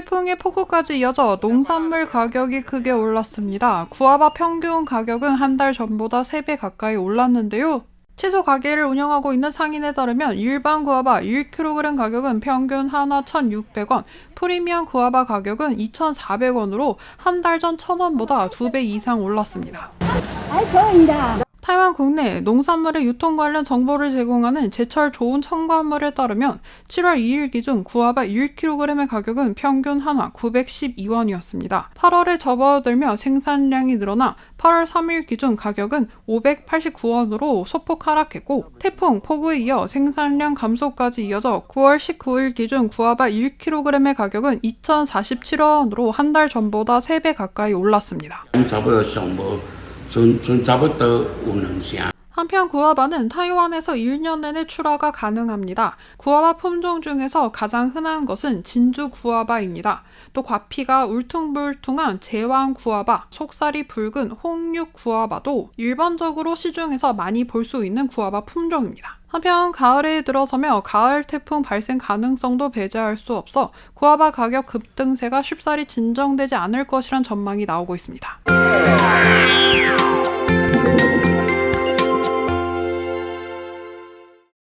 태풍의 폭우까지 이어져 농산물 가격이 크게 올랐습니다. 구아바 평균 가격은 한 달 전보다 3배 가까이 올랐는데요. 채소 가게를 운영하고 있는 상인에 따르면 일반 구아바 1kg 가격은 평균 한화 1,600원, 프리미엄 구아바 가격은 2,400원으로 한 달 전 1,000원보다 2배 이상 올랐습니다. 아이 좋은다. 타이완 국내 농산물의 유통 관련 정보를 제공하는 제철 좋은 첨가물에 따르면 7월 2일 기준 구아바 1kg의 가격은 평균 한화 912원이었습니다. 8월에 접어들며 생산량이 늘어나 8월 3일 기준 가격은 589원으로 소폭 하락했고 태풍, 폭우에 이어 생산량 감소까지 이어져 9월 19일 기준 구아바 1kg의 가격은 2,047원으로 한 달 전보다 3배 가까이 올랐습니다. 한편 구아바는 타이완에서 1년 내내 출하가 가능합니다. 구아바 품종 중에서 가장 흔한 것은 진주 구아바입니다. 또 과피가 울퉁불퉁한 제왕 구아바, 속살이 붉은 홍육 구아바도 일반적으로 시중에서 많이 볼 수 있는 구아바 품종입니다. 한편 가을에 들어서며 가을 태풍 발생 가능성도 배제할 수 없어 구아바 가격 급등세가 쉽사리 진정되지 않을 것이란 전망이 나오고 있습니다.